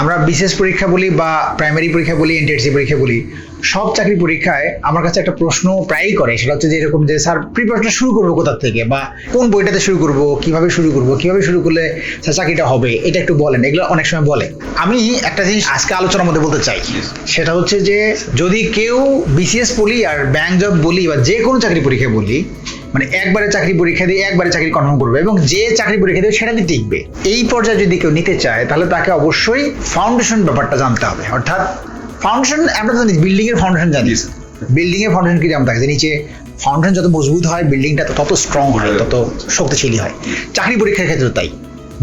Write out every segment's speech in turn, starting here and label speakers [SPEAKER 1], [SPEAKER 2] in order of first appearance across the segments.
[SPEAKER 1] আমরা বিশেষ পরীক্ষা বলি বা প্রাইমারি পরীক্ষা বলি এনটিএসসি পরীক্ষা বলি সব চাকরি পরীক্ষায় আমার কাছে একটা প্রশ্ন প্রায়ই করে। সেটা হচ্ছে যে এরকম যে স্যার প্রিপারেশন শুরু করব কোথা থেকে? বা কোন বইটাতে শুরু করব? কীভাবে শুরু করব? কীভাবে শুরু করলে স্যার চাকরিটা হবে? এটা একটু বলেন এগুলো অনেক সময় বলে। আমি একটা জিনিস আজকে আলোচনার মধ্যে বলতে চাই। সেটা হচ্ছে যে যদি কেউ বিসিএস বলি আর ব্যাংক জব বলি বা যে কোনো চাকরি পরীক্ষা বলি মানে একবারে চাকরি পরীক্ষা দিয়ে একবারে চাকরি কনফার্ম করবে এবং যে চাকরি পরীক্ষা দেবে সেটাতে টিকবে। এই পর্যায়ে যদি কেউ নিতে চায় তাহলে তাকে অবশ্যই ফাউন্ডেশন ব্যাপারটা জানতে হবে। অর্থাৎ ফাউন্ডেশন আমরা জানি বিল্ডিং এর ফাউন্ডেশন জানি। বিল্ডিং এর ফাউন্ডেশন কি যেমন থাকে? নিচে ফাউন্ডেশন যত মজবুত হয় বিল্ডিংটা তত স্ট্রং হয় তত শক্তিশালী হয়। চাকরি পরীক্ষার ক্ষেত্রে তাই।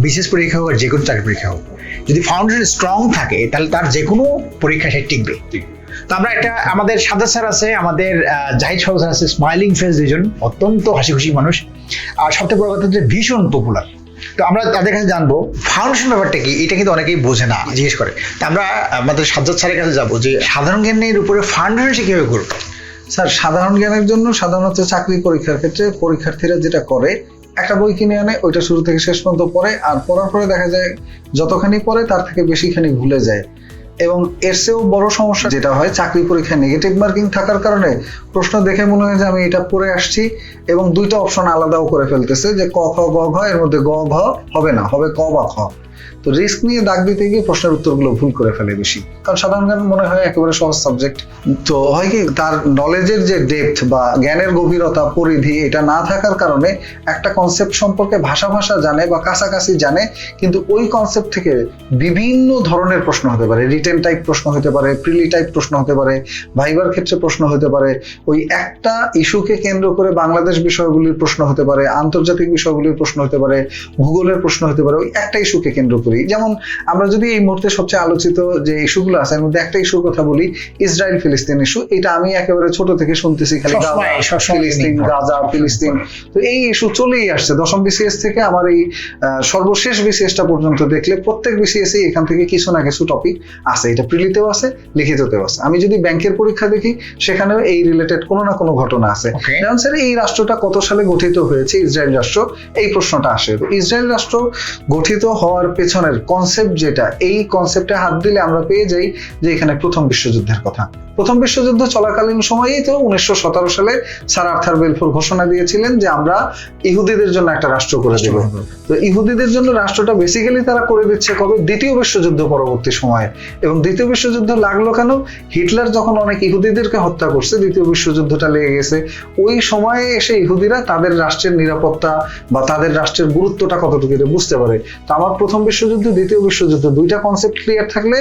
[SPEAKER 1] বিশেষ পরীক্ষা হোক আর যে কোনো চাকরি পরীক্ষা হোক। যদি ফাউন্ডেশন স্ট্রং থাকে তাহলে তার যে কোনো পরীক্ষা সে টিকবে। তো আমরা একটা, আমাদের সাদা স্যার আছে, আমাদের জাহিদ স্যার আছে স্মাইলিং ফেস দুজন অত্যন্ত হাসি খুশি মানুষ। আর সবথেকে বড় কথা হচ্ছে ভীষণ পপুলার তো আমরা তাদের কাছে জানব ফাউন্ডেশন ব্যাপারটা কি? এটা কিন্তু অনেকেই বোঝে না, জিজ্ঞেস করে। তো আমরা আমাদের সাজ্জাদ স্যারের কাছে যাব যে, সাধারণ জ্ঞানের উপরে ফাউন্ডেশন কীভাবে করবে?
[SPEAKER 2] স্যার, সাধারণ জ্ঞানের জন্য সাধারণত চাকরি পরীক্ষার ক্ষেত্রে পরীক্ষার্থীরা যেটা করে, একটা বই কিনে আনে, ওইটা শুরু থেকে শেষ পর্যন্ত পড়ে, আর পড়ার পরে দেখা যায় যতখানি পড়ে, তার থেকে বেশিখানি ভুলে যায়। এবং এর চেয়েও বড় সমস্যা যেটা হয়, চাকরি পরীক্ষায় নেগেটিভ মার্কিং থাকার কারণে প্রশ্ন দেখে মনে হয় যে আমি এটা পড়ে আসছি এবং দুইটা অপশন আলাদাও করে ফেলতেছে যে ক, খ, গ, ঘ, এর মধ্যে গ, ঘ হবে না, হবে ক বা খ। তো রিস্ক নিয়ে দাগ দিতে গিয়ে প্রশ্নের উত্তরগুলো ভুল করে ফেলে বেশি। কারণ সাধারণ জ্ঞান মনে হয় একেবারে সহজ সাবজেক্ট তো হয় কি, তার নলেজের যে ডেপথ বা জ্ঞানের গভীরতা, পরিধি, এটা না থাকার কারণে একটা কনসেপ্ট সম্পর্কে ভাষা ভাষা জানে বা কাছাকাছি জানে, কিন্তু ওই কনসেপ্ট থেকে বিভিন্ন ধরনের প্রশ্ন হতে পারে। রিটেন টাইপ প্রশ্ন হতে পারে প্রিলি টাইপ প্রশ্ন হতে পারে ভাইবার ক্ষেত্রে প্রশ্ন হতে পারে। ওই একটা ইস্যুকে কেন্দ্র করে বাংলাদেশ বিষয়গুলির প্রশ্ন হতে পারে, আন্তর্জাতিক বিষয়গুলির প্রশ্ন হতে পারে, ভূগোলের প্রশ্ন হতে পারে, ওই একটা ইস্যুকে কেন্দ্র করি যেমন আমরা যদি এই মুহূর্তে সবচেয়ে আলোচিত যে ইস্যুগুলো আছে এর মধ্যে একটা ইস্যুর কথা বলি ইসরায়েল ফিলিস্তিন ইস্যু এটা আমি একেবারে ছোট থেকে শুনতেছি খালি ফিলিস্তিন গাজা ফিলিস্তিন। তো এই ইস্যু চলেই আসছে। দশম বিসিএস থেকে আমার এই সর্বশেষ বিসিএসটা পর্যন্ত দেখলে প্রত্যেক বিসিএস এখান থেকে কিছু না কিছু টপিক আছে। এটা প্রিলিতেও আছে লিখিততেও আছে। আমি যদি ব্যাংকের পরীক্ষা দেখি সেখানেও এই রিলেটেড কোনো না কোনো ঘটনা আছে. যেমন স্যার এই রাষ্ট্রটা কত সালে গঠিত হয়েছে? ইসরায়েল রাষ্ট্র এই প্রশ্নটা আসে। তো ইসরায়েল রাষ্ট্র গঠিত হওয়ার পেছনের কনসেপ্ট যেটা এই কনসেপ্টে হাত দিলে আমরা পেয়ে যাই যে এখানে প্রথম বিশ্বযুদ্ধের কথা। প্রথম বিশ্বযুদ্ধ চলাকালীন সময়েই তো উনিশশো সতেরো সালে স্যার আর্থার বেলফোর ঘোষণা দিয়েছিলেন যে আমরা ইহুদিদের জন্য একটা রাষ্ট্র করে দেব। তো ইহুদিদের জন্য রাষ্ট্রটা বেসিক্যালি তারা করে দিচ্ছে কবে? দ্বিতীয় বিশ্বযুদ্ধ পরবর্তী সময়ে। এবং দ্বিতীয় বিশ্বযুদ্ধ লাগল কেন? হিটলার যখন অনেক ইহুদিদেরকে হত্যা করছে দ্বিতীয় বিশ্বযুদ্ধটা লেগে গেছে। ওই সময়ে এসে ইহুদিরা তাদের রাষ্ট্রের নিরাপত্তা বা তাদের রাষ্ট্রের গুরুত্বটা কতটুকু বুঝতে পারে? তো আমার প্রথম বিশ্বযুদ্ধ, দ্বিতীয় বিশ্বযুদ্ধ, দুইটা কনসেপ্ট ক্লিয়ার থাকলে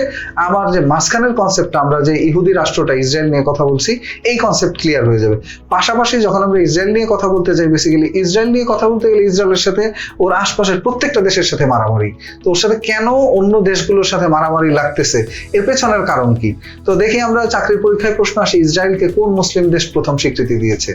[SPEAKER 2] আমার যে মাঝখানের কনসেপ্টটা আমরা যে ইহুদি রাষ্ট্রটা, ইসরায়েল নিয়ে কথা বলছি, এই কনসেপ্ট ক্লিয়ার হয়ে যাবে। পাশাপাশি যখন আমরা ইসরায়েল নিয়ে কথা বলতে যাই বেসিক্যালি ইসরায়েল নিয়ে কথা বলতে গেলে ইসরায়েলের সাথে ওর আশপাশের প্রত্যেকটা দেশের সাথে মারামারি। তো ওর সাথে কেন অন্য দেশগুলোর সাথে মারামারি লাগতেছে? এর পেছনের কারণ কি? তো দেখি আমরা চাকরির পরীক্ষায় প্রশ্ন আসে, ইসরায়েলকে কোন মুসলিম দেশ প্রথম স্বীকৃতি দিয়েছে?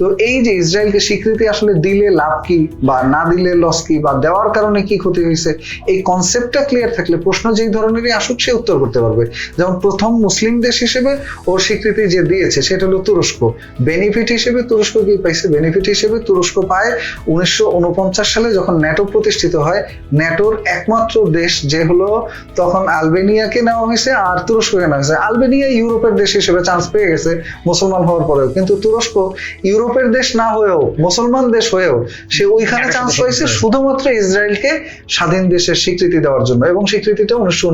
[SPEAKER 2] তো এই যে ইসরায়েলকে স্বীকৃতি আসলে দিলে লাভ কি বা না দিলে লস কি বা দেওয়ার কারণে কি ক্ষতি হয়েছে, এই কনসেপ্টটা ক্লিয়ার থাকলে প্রশ্ন যেই ধরনেরই আসুক সে উত্তর করতে পারবে। যেমন প্রথম মুসলিম দেশ হিসেবে ওর স্বীকৃতি যে দিয়েছে সেটা হলো তুরস্ক। বেনিফিট হিসেবে তুরস্ক কি পাইছে? বেনিফিট হিসেবে তুরস্ক পায় উনিশশো উনপঞ্চাশ সালে যখন ন্যাটো প্রতিষ্ঠিত হয়। ন্যাটোর একমাত্র দেশ যে হলো তখন আলবেনিয়াকে নেওয়া হয়েছে আর তুরস্ককে নেওয়া হয়েছে। আলবেনিয়া ইউরোপের দেশ হিসেবে চান্স পেয়ে গেছে মুসলমান হওয়ার পরেও। কিন্তু তুরস্ক ইউরোপের দেশ না হয়েও মুসলমান দেশ হয়েও সে ওইখানে চান্স পাইছে শুধুমাত্র ইসরায়েলকে স্বাধীন দেশের স্বীকৃতি দেওয়ার জন্য এবং স্বীকৃতিটা উনিশশো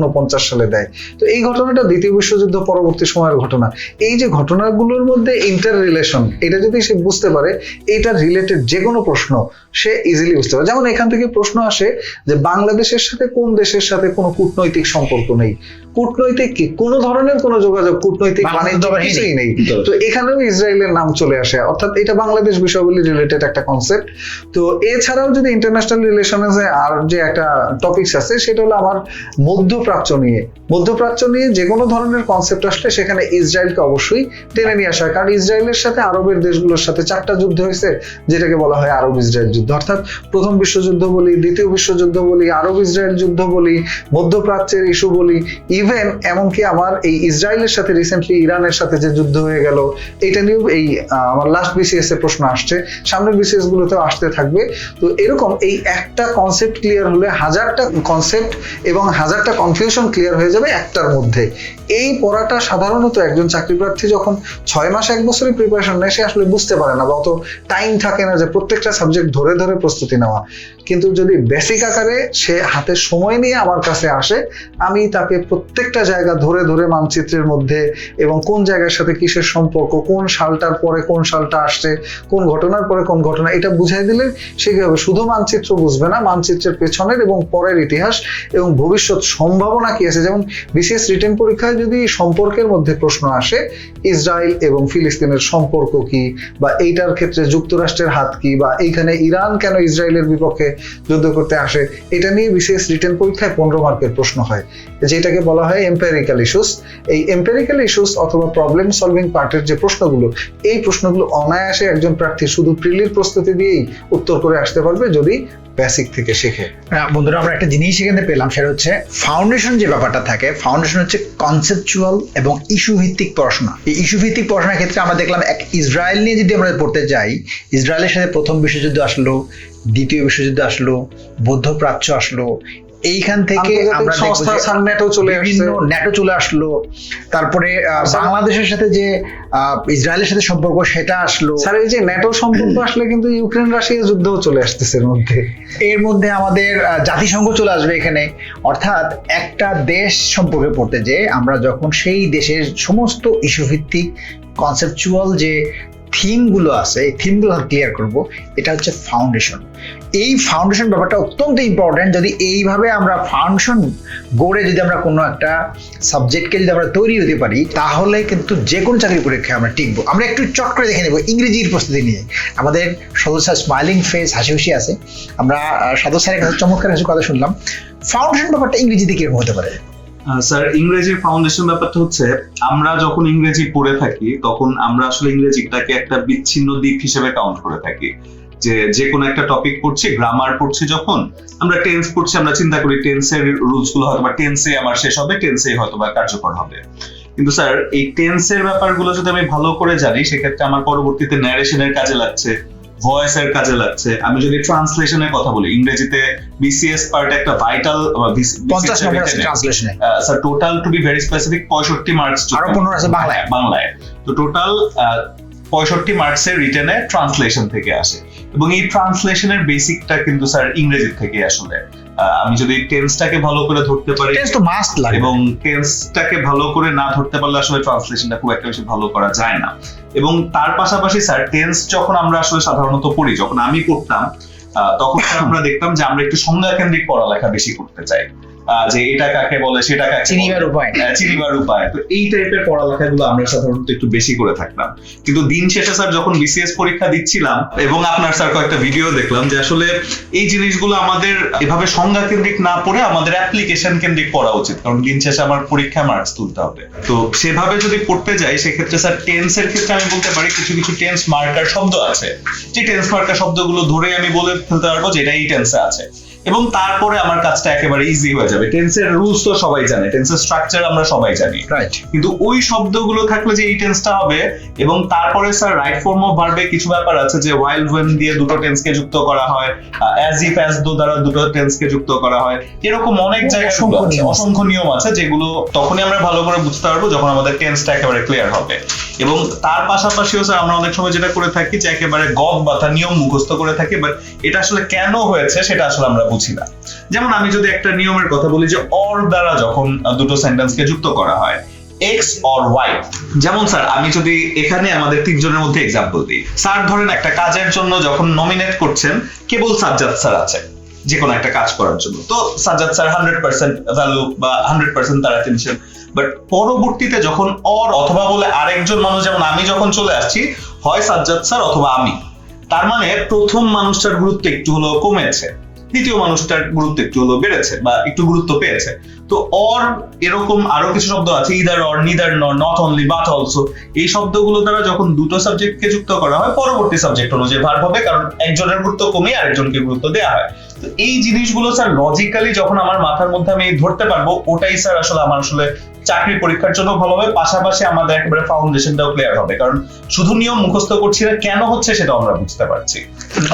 [SPEAKER 2] সালে দেয়। তো এই ঘটনাটা দ্বিতীয় বিশ্বযুদ্ধ পরবর্তী সময়ের ঘটনা। এই যে ঘটনাগুলোর মধ্যে ইন্টার রিলেশন এটা যদি সে বুঝতে পারে এটা রিলেটেড যে কোনো প্রশ্ন সে ইজিলি বুঝতে পারে। যেমন এখান থেকে প্রশ্ন আসে যে বাংলাদেশের সাথে কোন দেশের সাথে কোনো কূটনৈতিক সম্পর্ক নেই? কূটনৈতিক কি? কোনো ধরনের কোনো যোগাযোগ কূটনৈতিক বাণিজ্য কিছুই
[SPEAKER 1] নেই।
[SPEAKER 2] তো এখানেও ইসরায়েলের নাম চলে আসে। অর্থাৎ এটা বাংলাদেশ বিষয়গুলি রিলেটেড একটা কনসেপ্ট তো এছাড়াও যদি ইন্টারন্যাশনাল রিলেশনে আর যে একটা টপিকস আছে সেটা হলো আমার মধ্যপ্রাচ্য নিয়ে। মধ্যপ্রাচ্য নিয়ে যে কোনো ধরনের কনসেপ্ট আসলে সেখানে ইসরায়েলকে অবশ্যই টেনে নিয়ে আসা হয় কারণ ইসরায়েলের সাথে আরবের দেশগুলোর সাথে চারটা যুদ্ধ হয়েছে যেটাকে বলা হয় আরব ইসরায়েল যুদ্ধ। অর্থাৎ প্রথম বিশ্বযুদ্ধ বলি দ্বিতীয় বিশ্বযুদ্ধ বলি আরব ইসরায়েল যুদ্ধ বলি মধ্যপ্রাচ্যের ইস্যু বলি ইভেন এমনকি আমার এই ইসরায়েলের সাথে রিসেন্টলি ইরানের সাথে যে যুদ্ধ হয়ে গেল, এটা নিয়েও এই আমার লাস্ট বিসিএস এ প্রশ্ন আসছে। সামনের বিসিএস গুলোতেও আসতে থাকবে। তো এরকম এই একটা কনসেপ্ট ক্লিয়ার হলে হাজারটা কনসেপ্ট এবং হাজারটা কনফিউশন ক্লিয়ার হয়ে যাবে একটার মধ্যে। এই পড়াটা সাধারণত একজন চাকরি প্রার্থী যখন ছয় মাস, এক বছরের প্রিপারেশন নেয়, সে আসলে বুঝতে পারে না বা অত টাইম থাকে না যে প্রত্যেকটা সাবজেক্ট ধরে ধরে প্রস্তুতি নেওয়া। কিন্তু যদি বেসিক আকারে সে হাতে সময় নিয়ে আমার কাছে আসে, আমি তাকে প্রত্যেকটা জায়গা ধরে ধরে মানচিত্রের মধ্যে এবং কোন জায়গার সাথে কিসের সম্পর্ক, কোন সালটার পরে কোন সালটা আসছে, কোন ঘটনার পরে কোন ঘটনা, এটা বুঝাই দিলে সে কি হবে? শুধু মানচিত্র বুঝবে না, মানচিত্রের পেছনের এবং পরের ইতিহাস এবং ভবিষ্যৎ সম্ভাবনা কি আছে? যেমন বিশেষ রিটেন পরীক্ষায় যদি সম্পর্কের মধ্যে প্রশ্ন আসে, ইসরায়েল এবং ফিলিস্তিনের সম্পর্ক কি বা এইটার ক্ষেত্রে যুক্তরাষ্ট্রের হাত কি বা এইখানে ইরান কেন ইসরায়েলের বিপক্ষে যুদ্ধ করতে আসে, এটা নিয়ে বিশেষ রিটেন পরীক্ষায় পনেরো মার্কের প্রশ্ন হয়, যেটাকে বলা হয় এম্পেরিক্যাল ইস্যুস এই এম্পেরিক্যাল ইস্যুস অথবা প্রবলেম সলভিং পার্টের যে প্রশ্নগুলো, এই প্রশ্নগুলো অনায়াসে একজন প্রার্থী শুধু প্রিলির প্রস্তুতি দিয়েই উত্তর করে আসতে পারবে যদি বেসিক থেকে শেখে।
[SPEAKER 1] বন্ধুরা, আমরা একটা জিনিস সেখানে পেলাম, সেটা হচ্ছে ফাউন্ডেশন যে ব্যাপারটা থাকে ফাউন্ডেশন হচ্ছে কনসেপচুয়াল এবং ইস্যু ভিত্তিক পড়াশোনা। এই ইস্যু ভিত্তিক পড়াশোনার ক্ষেত্রে আমরা দেখলাম এক ইসরায়েল নিয়ে যদি আমরা পড়তে যাই, ইসরায়েলের সাথে প্রথম বিশ্বযুদ্ধ আসলো, দ্বিতীয় বিশ্বযুদ্ধ আসলো বৌদ্ধ প্রাচ্য আসলো এইখান থেকে আমরা দেখব
[SPEAKER 2] সংস্থা
[SPEAKER 1] যে
[SPEAKER 2] সাননেটো চলে আসছে।
[SPEAKER 1] বিভিন্ন ন্যাটো চলে আসলো তারপরে। বাংলাদেশের সাথে যে ইসরায়েলের সাথে সম্পর্ক সেটা আসলো
[SPEAKER 2] স্যার এই যে ন্যাটো সম্পর্ক আসলে কিন্তু ইউক্রেন রাশিয়া যুদ্ধও চলে আসতেছে এর মধ্যে
[SPEAKER 1] এর মধ্যে আমাদের জাতিসংঘ চলে আসবে এখানে অর্থাৎ একটা দেশ সম্পর্কে পড়তে যে আমরা যখন সেই দেশের সমস্ত ইস্যু ভিত্তিক কনসেপচুয়াল যে থিমগুলো আছে এই থিমগুলো ক্লিয়ার করব এটা হচ্ছে ফাউন্ডেশন এই ফাউন্ডেশন ব্যাপারটা অত্যন্ত ইম্পর্ট্যান্ট যদি এইভাবে আমরা ফাউন্ডেশন গড়ে যদি আমরা কোনো একটা সাবজেক্টকে যদি আমরা তৈরি হতে পারি তাহলে কিন্তু যে কোনো চাকরি পরীক্ষায় আমরা টিকবো। আমরা একটু চট করে দেখে নেব ইংরেজির প্রস্তুতি নিয়ে। আমাদের সদস্য স্মাইলিং ফেস হাসি খুশি আছে। আমরা আহ, সদস্য স্যারের কাছে চমৎকার কিছু কথা শুনলাম। ফাউন্ডেশন ব্যাপারটা ইংরেজিতে কীরকম হতে পারে?
[SPEAKER 3] স্যার ইংরেজির ফাউন্ডেশন ব্যাপারটা হচ্ছে আমরা যখন ইংরেজি পড়ে থাকি তখন আমরা আসলে ইংরেজিটাকে একটা বিচ্ছিন্ন দিক হিসেবে কাউন্ট করে থাকি। যে যে কোনো একটা টপিক পড়ছি গ্রামার পড়ছি যখন আমরা টেন্স পড়ছি আমরা চিন্তা করি টেন্সের রুলসগুলো হয়তো বা টেন্সে আমার শেষ হবে টেন্সে হয়তো বা কার্যকর হবে। কিন্তু স্যার এই টেন্সের ব্যাপারগুলো যদি আমি ভালো করে জানি সেক্ষেত্রে আমার পরবর্তীতে ন্যারেশনের কাজে লাগছে ভয়েসের কাজে লাগছে। আমি যদি ট্রান্সলেশনের কথা বলি ইংরেজিতে বিসিএস পার্ট একটা vital sir total to be very specific পঁয়ষট্টি মার্কস
[SPEAKER 1] আরও 15 আছে বাংলায়।
[SPEAKER 3] বাংলায়। তো টোটাল পঁয়ষট্টি মার্কসের রিটেনে ট্রান্সলেশন থেকে আসে। এবং এই ট্রান্সলেশনের বেসিকটা কিন্তু স্যার ইংরেজি থেকে আসলে। আমি যদি টেন্সটাকে ভালো করে ধরতে পারি
[SPEAKER 1] টেন্স তো মাস্ট লাগে।
[SPEAKER 3] এবং টেন্সটাকে ভালো করে না ধরতে পারলে আসলে ট্রান্সলেশনটা খুব একটা বেশি ভালো করা যায় না। এবং তার পাশাপাশি স্যার টেন্স যখন আমরা আসলে সাধারণত পড়ি যখন আমি পড়তাম তখন আমরা দেখতাম যে আমরা একটু সংজ্ঞা কেন্দ্রিক পড়ালেখা বেশি করতে চাই। যে এটা কাকে বলে সেটা কাকে।
[SPEAKER 1] চিনিবার উপায়।
[SPEAKER 3] আহ, চিনিবার উপায়। তো এই টাইপের পড়ালেখাগুলো আমরা সাধারণত একটু বেশি করে থাকতাম। কিন্তু দিন শেষে স্যার যখন বিসিএস পরীক্ষা দিচ্ছিলাম এবং আপনার স্যার কয়েকটা ভিডিও দেখলাম যে আসলে এই জিনিসগুলো আমাদের এভাবে সংজ্ঞা কেন্দ্রিক না পড়ে আমাদের অ্যাপ্লিকেশন কেন্দ্রিক পড়া উচিত। কারণ দিন শেষে আমার পরীক্ষা মার্কস তুলতে হবে। তো সেভাবে যদি পড়তে যাই সেক্ষেত্রে স্যার টেন্সের ক্ষেত্রে আমি বলতে পারি কিছু কিছু টেন্স মার্কার শব্দ আছে। যে টেন্স মার্কার শব্দগুলো ধরে আমি বলে ফেলতে পারব যে এটা এই টেন্সে আছে। এবং তারপরে আমার কাজটা একেবারে ইজি হয়ে যাবে। টেন্সের রুলস তো সবাই জানে টেন্সের স্ট্রাকচার আমরা সবাই জানি।
[SPEAKER 1] রাইট
[SPEAKER 3] কিন্তু ওই শব্দগুলো থাকলে যে এই টেন্সটা হবে এবং তারপরে স্যার রাইট ফর্ম অফ ভার্বে কিছু ব্যাপার আছে যে ওয়াইল ওয়েন দিয়ে দুটো টেন্সকে যুক্ত করা হয় অ্যাজ ইফ অ্যাজ দো দ্বারা দুটো টেন্সকে যুক্ত করা হয়। এরকম অনেক জায়গায়
[SPEAKER 1] অসংখ্য নিয়ম আছে।
[SPEAKER 3] অসংখ্য নিয়ম আছে যেগুলো তখনই আমরা ভালো করে বুঝতে পারব যখন আমাদের টেন্সটা একেবারে ক্লিয়ার হবে। এবং তার পাশাপাশিও স্যার আমরা অনেক সময় যেটা করে থাকি যে একেবারে গদ বাতা নিয়ম মুখস্থ করে থাকি বাট এটা আসলে কেন হয়েছে সেটা আসলে আমরা বুঝি না। যেমন আমি যদি একটা নিয়মের কথা বলি যে অর দ্বারা যখন দুটো সেন্টেন্সকে যুক্ত করা হয় এক্স অর ওয়াই যেমন স্যার আমি যদি এখানে আমাদের তিনজনের মধ্যে এক্সাম্পল দিই। স্যার ধরেন একটা কাজের জন্য যখন নমিনেট করছেন, কেবল সাজ্জাদ স্যার আছে যে কোনো একটা কাজ করার জন্য। তো Sajjad sir hundred percent value বা হান্ড্রেড পার্সেন্ট তার বাট পরবর্তীতে যখন অর অথবা বলে আরেকজন মানুষ, যেমন আমি যখন চলে আসছি, হয় সাজ্জাদ স্যার অথবা আমি। তার মানে প্রথম মানুষটার গুরুত্ব একটু হলো কমেছে। দ্বিতীয় মানুষটার গুরুত্ব একটু হলো বেড়েছে বা একটু গুরুত্ব পেয়েছে। তো অর এরকম আরও কিছু শব্দ আছে either or neither nor not only but also এই শব্দগুলো দ্বারা যখন দুটো সাবজেক্টকে যুক্ত করা হয়, পরবর্তী সাবজেক্ট অনুযায়ী ভার্ব হবে, কারণ একজনের গুরুত্ব কমে আরেকজনকে গুরুত্ব দেওয়া হয়। তো এই জিনিসগুলো স্যার লজিক্যালি যখন আমার মাথার মধ্যে আমি ধরতে পারব, ওটাই স্যার আসলে আমার আসলে চাকরির পরীক্ষার জন্য ভালো হবে পাশাপাশি আমাদের একেবারে ফাউন্ডেশনটাও ক্লিয়ার হবে। কারণ শুধু নিয়ম মুখস্থ করছি না কেন হচ্ছে সেটা আমরা বুঝতে পারছি।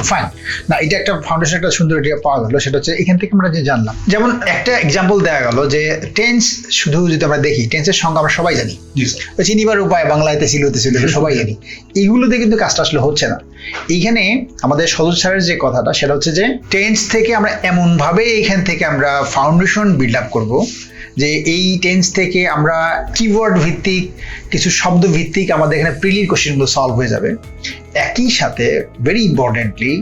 [SPEAKER 1] ফাইন না এটা একটা ফাউন্ডেশন একটা সুন্দর এটা পাওয়া গেল সেটা হচ্ছে এখান থেকে আমরা যে জানলাম। যেমন একটা এক্সাম্পল দেওয়া গেল যে টেন্স শুধু যদি আমরা দেখি টেন্সের সংখ্যা আমরা সবাই জানি। চিনিবার উপায় বাংলাতে ছিল ছিল সবাই জানি। এইগুলোতে কিন্তু কাজটা আসলে হচ্ছে না। এইখানে আমাদের সদস্য স্যারের যে কথাটা সেটা হচ্ছে যে টেন্স থেকে আমরা এমন ভাবে এইখান থেকে আমরা ফাউন্ডেশন বিল্ড আপ করব যে এই টেন্স থেকে আমরা কিওয়ার্ড ভিত্তিক, কিছু শব্দ ভিত্তিক আমাদের এখানে প্রিলির কোশ্চেনগুলো সলভ হয়ে যাবে। একই সাথে ভেরি ইম্পর্টেন্টলি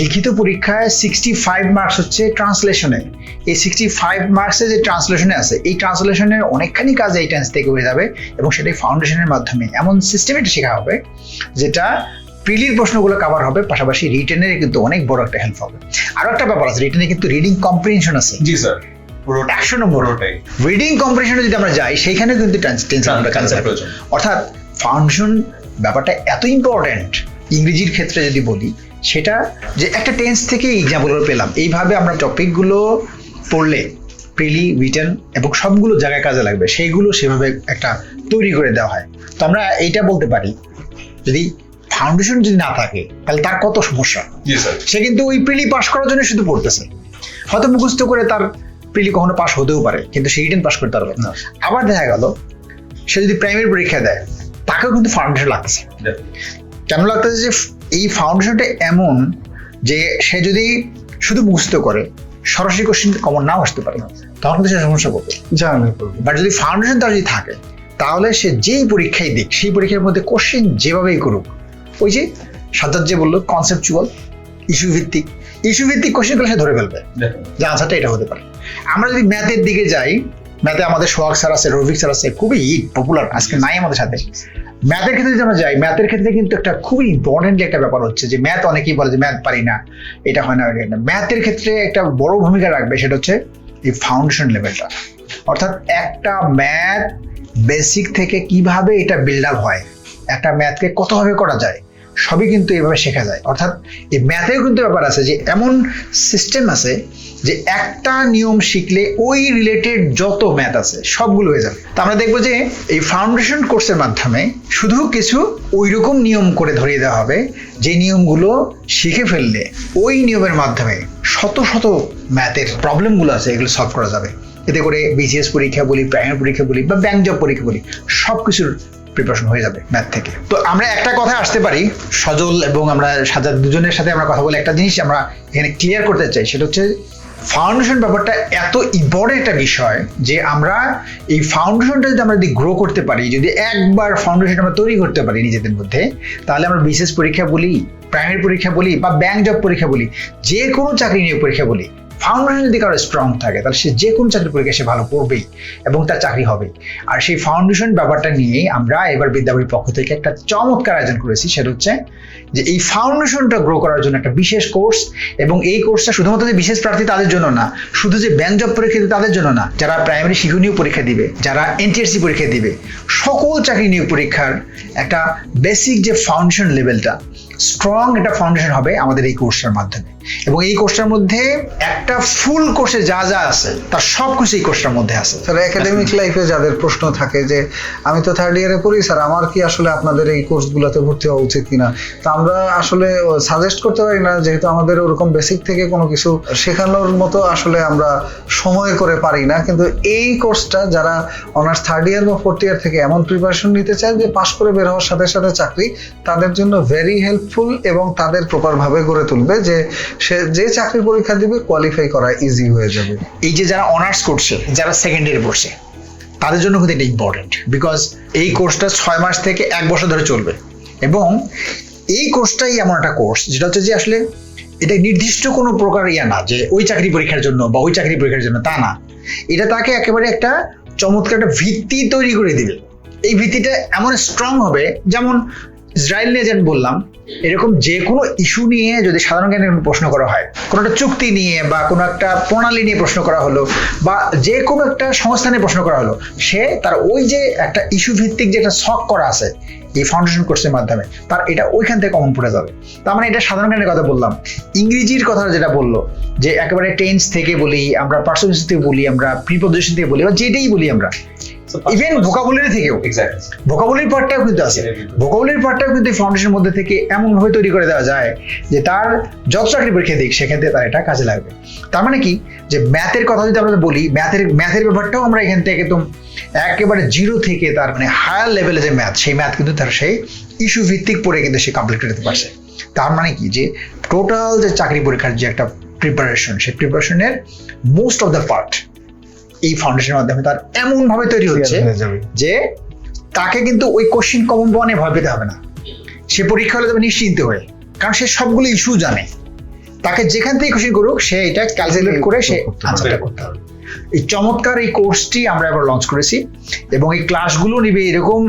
[SPEAKER 1] লিখিত পরীক্ষায় সিক্সটি ফাইভ মার্কস হচ্ছে ট্রান্সলেশনে এই সিক্সটি ফাইভ মার্কসে যে ট্রান্সলেশনে আছে, এই ট্রান্সলেশনের অনেকখানি কাজ এই টেন্স থেকে হয়ে যাবে এবং সেটাই ফাউন্ডেশনের মাধ্যমে। এমন সিস্টেমেটা শেখা হবে, যেটা প্রিলির প্রশ্নগুলো কভার হবে, পাশাপাশি রিটেনের কিন্তু অনেক বড় একটা হেল্প হবে। আরও একটা ব্যাপার আছে রিটেনে কিন্তু রিডিং কম্প্রিহেনশন আছে।
[SPEAKER 3] জি স্যার পুরোটাই
[SPEAKER 1] রিডিং কম্প্রিহেনশনে যদি আমরা যাই কিন্তু আমরা অর্থাৎ ফাউন্ডেশন ব্যাপারটা এত ইম্পর্ট্যান্ট ইংরেজির ক্ষেত্রে যদি বলি সেটা যে একটা টেন্স থেকে এক্সাম্পলগুলো পেলাম। এইভাবে আমরা টপিকগুলো পড়লে প্রিলি রিটার্ন এবং সবগুলো জায়গায় কাজে লাগবে সেইগুলো সেভাবে একটা তৈরি করে দেওয়া হয়। তো আমরা এইটা বলতে পারি যদি ফাউন্ডেশন যদি না থাকে তাহলে তার কত সমস্যা? সে কিন্তু ওই প্রিলি পাস করার জন্য শুধু পড়তেছে। হয়তো মুখস্থ করে তার প্রিলি কখনো পাস হতেও পারে কিন্তু সে রিটেন পাস করতে পারবে না। আবার দেখা গেল সে যদি প্রাইমারি পরীক্ষা দেয় তাকেও কিন্তু ফাউন্ডেশন লাগতেছে। কেন লাগতেছে যে এই ফাউন্ডেশনটা এমন যে সে যদি শুধু মুখস্থ করে সরাসরি কোশ্চেন কমন নাও আসতে পারে। তখন কিন্তু সে সমস্যা করবে। বাট যদি ফাউন্ডেশন তার যদি থাকে তাহলে সে যেই পরীক্ষাই দিক সেই পরীক্ষার মধ্যে কোশ্চেন যেভাবেই করুক ওই যে সাজ্জাদ যে বলল কনসেপচুয়াল ইস্যু ভিত্তিক ইস্যু ভিত্তিক কোশ্চেন সে ধরে ফেলবে। যে আনসারটা এটা হতে পারে। আমরা যদি ম্যাথের দিকে যাই, ম্যাথে আমাদের সোহাগ স্যার আছে, রফিক স্যার আছে, খুবই পপুলার আজকে নাই আমাদের সাথে। ম্যাথের ক্ষেত্রে আমরা যাই, ম্যাথের ক্ষেত্রে কিন্তু একটা খুবই ইম্পর্টেন্ট একটা ব্যাপার হচ্ছে যে, ম্যাথ অনেকেই বলে যে, ম্যাথ পারি না, এটা হয় না ম্যাথের ক্ষেত্রে একটা বড় ভূমিকা রাখবে সেটা হচ্ছে এই ফাউন্ডেশন লেভেলটা অর্থাৎ একটা ম্যাথ বেসিক থেকে কীভাবে এটা বিল্ড আপ হয়, একটা ম্যাথকে কতভাবে করা যায়, সবই কিন্তু এভাবে শেখা যায়। অর্থাৎ এই ম্যাথেও কিন্তু ব্যাপার আছে যে, এমন সিস্টেম আছে যে একটা নিয়ম শিখলে ওই রিলেটেড যত ম্যাথ আছে সবগুলো হয়ে যাবে। তো আমরা দেখব যে এই ফাউন্ডেশন কোর্সের মাধ্যমে শুধু কিছু ওই রকম নিয়ম করে ধরিয়ে দেওয়া হবে, যে নিয়মগুলো শিখে ফেললে ওই নিয়মের মাধ্যমে শত শত ম্যাথের প্রবলেমগুলো আছে, এগুলো সলভ করা যাবে। এতে করে বিসিএস পরীক্ষা বলি, প্রাইমারি পরীক্ষা বলি বা ব্যাংক জব পরীক্ষা বলি সব কিছুর প্রিপারেশন হয়ে যাবে ম্যাথ থেকে। তো আমরা একটা কথা আসতে পারি, সজল এবং আমরা সাজা দুজনের সাথে আমরা কথা বলে একটা জিনিস আমরা এখানে ক্লিয়ার করতে চাই, সেটা হচ্ছে ফাউন্ডেশন ব্যাপারটা এত ইম্পর্টেন্ট একটা বিষয় যে আমরা এই ফাউন্ডেশনটা যদি আমরা যদি গ্রো করতে পারি, যদি একবার ফাউন্ডেশন আমরা তৈরি করতে পারি নিজেদের মধ্যে, তাহলে আমরা বিশেষ পরীক্ষা বলি প্রাইমারি পরীক্ষা বলি বা ব্যাংক জব পরীক্ষা বলি, যে কোনো চাকরি নিয়ে পরীক্ষা বলি। ফাউন্ডেশন যদি কারও স্ট্রং থাকে, তাহলে সে যে কোনো চাকরি পরীক্ষা সে ভালো পড়বেই এবং তার চাকরি হবে আর সেই ফাউন্ডেশন ব্যাপারটা নিয়ে আমরা এবার বিদ্যাবাড়ির পক্ষ থেকে একটা চমৎকার আয়োজন করেছি, সেটা হচ্ছে যে এই ফাউন্ডেশনটা গ্রো করার জন্য একটা বিশেষ কোর্স এবং এই কোর্সটা শুধুমাত্র যে বিশেষ প্রার্থী তাদের জন্য না, শুধু যে ব্যাংক জব পরীক্ষা তাদের জন্য না, যারা প্রাইমারি শিক্ষণীয় পরীক্ষা দিবে, যারা এনটিএসসি পরীক্ষা দিবে, সকল চাকরি নিয়োগ পরীক্ষার একটা বেসিক যে ফাউন্ডেশন লেভেলটা স্ট্রং একটা ফাউন্ডেশন হবে আমাদের এই কোর্সটার মাধ্যমে। এবং এই কোর্সটার মধ্যে একটা ফুল কোর্সে যা যা আছে তার সব কিছু এই কোর্সটার মধ্যে আছে।
[SPEAKER 2] স্যার একাডেমিক লাইফে যাদের প্রশ্ন থাকে যে, আমি তো থার্ড ইয়ারে পড়ি স্যার আমার কি আসলে আপনাদের এই কোর্সগুলোতে ভর্তি হওয়া উচিত কিনা? তো আমরা আসলে সাজেস্ট করতে পারি না, যেহেতু আমাদের ওরকম বেসিক থেকে কোনো কিছু শেখানোর মতো আসলে আমরা সময় করে পারি না। কিন্তু এই কোর্সটা যারা অনার্স থার্ড ইয়ার বা ফোর্থ ইয়ার থেকে এমন প্রিপারেশন নিতে চায় যে পাশ করে বের হওয়ার সাথে সাথে চাকরি, তাদের জন্য ভেরি হেল্পফুল এবং তাদের প্রপার ভাবে গড়ে তুলবে যে, সে যে চাকরি পরীক্ষা দিবে কোয়ালিফাই করা ইজি হয়ে যাবে।
[SPEAKER 1] এই যে যারা অনার্স করছে, যারা সেকেন্ড ইয়ারে পড়ছে, তাদের জন্য কিন্তু এটা ইম্পর্টেন্ট বিকজ এই কোর্সটা ছয় মাস থেকে এক বছর ধরে চলবে। এবং এই কোর্সটাই এমন একটা কোর্স যেটা হচ্ছে যে আসলে এটা নির্দিষ্ট কোনো প্রকার ইয়া না যে ওই চাকরি পরীক্ষার জন্য বা ওই চাকরি পরীক্ষার জন্য, তা না। এটা তাকে একেবারে একটা চমৎকার একটা ভিত্তি তৈরি করে দিবে। এই ভিত্তিটা এমন স্ট্রং হবে, যেমন ইসরায়েল নিয়ে যেন বললাম, এরকম যে কোনো ইস্যু নিয়ে যদি সাধারণ জ্ঞানের প্রশ্ন করা হয়, কোনো একটা চুক্তি নিয়ে বা কোনো একটা প্রণালী নিয়ে প্রশ্ন করা হলো বা যে কোনো একটা সংস্থা নিয়ে প্রশ্ন করা হলো, সে তার ওই যে একটা ইস্যু ভিত্তিক যে একটা শখ করা আছে, এই ফাউন্ডেশন কোর্সের মাধ্যমে, তার এটা ওইখান থেকে কমন পড়ে যাবে। তার মানে এটা সাধারণ জ্ঞানের কথা বললাম। ইংরেজির কথা যেটা বলল, যে একেবারে টেন্স থেকে বলি, আমরা পার্সোনাল থেকে বলি, আমরা প্রিপোজিশন থেকে বলি, বা যেটাই বলি আমরা ইভেন ভোকাবুলারি থেকেও। ভোকাবুলারি পার্টটাও কিন্তু আছে। ভোকাবুলারি পার্টটাও কিন্তু ফাউন্ডেশনের মধ্যে থেকে তৈরি করে দেওয়া যায় যে তার যত চাকরি পরীক্ষা দিক সেখান থেকে তার এটা কাজে লাগবে। তার মানে কি? যে ম্যাথের কথা যদি আমরা বলি ম্যাথের ম্যাথের ব্যাপারটাও আমরা এখান থেকে একদম একেবারে জিরো থেকে তার মানে হায়ার লেভেলে যে ম্যাথ সেই ম্যাথ কিন্তু তার সেই ইস্যু ভিত্তিক পড়ে কিন্তু সে কমপ্লিট করতে পারছে। তার মানে কি? যে টোটাল যে চাকরি পরীক্ষার যে একটা প্রিপারেশন সেই প্রিপারেশনের মোস্ট অফ দ্য পার্ট এই ফাউন্ডেশনের মাধ্যমে তার এমন ভাবে তৈরি হচ্ছে যে তাকে কিন্তু ওই কোশ্চিন কমন বনে ভয় পেতে হবে না। সে পরীক্ষা হলে তবে নিশ্চিন্ত হয়ে কারণ সে সবগুলো ইস্যু জানে। তাকে যেখান থেকে কোশ্চিন করুক সে এটা ক্যালকুলেট করে সে আনসারটা করতে হবে। এই চমৎকার এই কোর্সটি আমরা এবার লঞ্চ করেছি এবং এই ক্লাসগুলো নিবে এরকম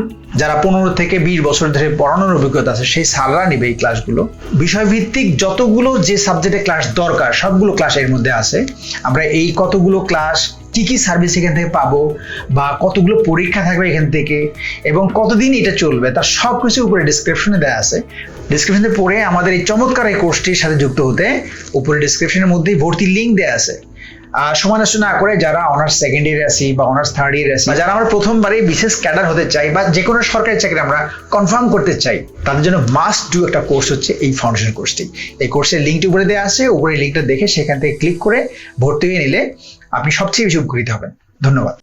[SPEAKER 1] যারা পনেরো থেকে বিশ বছর ধরে পড়ানোর অভিজ্ঞতা আছে, সেই স্যাররা নিবে এই ক্লাসগুলো বিষয়ভিত্তিক যতগুলো যে সাবজেক্টে ক্লাস দরকার, সবগুলো ক্লাস এর মধ্যে আছে। আমরা এই কতগুলো ক্লাস কি কি সার্ভিস এখান থেকে পাবো বা কতগুলো পরীক্ষা থাকবে এখান থেকে এবং কতদিন এটা চলবে, তার সব কিছু উপরে ডিসক্রিপশনে দেওয়া আছে। ডিসক্রিপশনে পড়ে আমাদের এই চমৎকার এই কোর্সটির সাথে যুক্ত হতে উপরে ডিসক্রিপশনের মধ্যেই ভর্তি লিঙ্ক দেওয়া আছে। আর সময় না করে যারা অনার্স সেকেন্ড ইয়ারে আছি বা অনার্স থার্ড ইয়ারে বা যারা আমরা প্রথমবারই বিশেষ ক্যাডার হতে চাই বা যে কোনো সরকারি চাকরি আমরা কনফার্ম করতে চাই, তাদের জন্য মাস্ট ডু একটা কোর্স হচ্ছে এই ফাউন্ডেশন কোর্সটি এই কোর্সের লিঙ্কটি উপরে দেওয়া আছে, উপরে লিঙ্কটা দেখে সেখান থেকে ক্লিক করে ভর্তি হয়ে নিলে আপনি সবচেয়ে বেশি উপকৃত হবেন। ধন্যবাদ।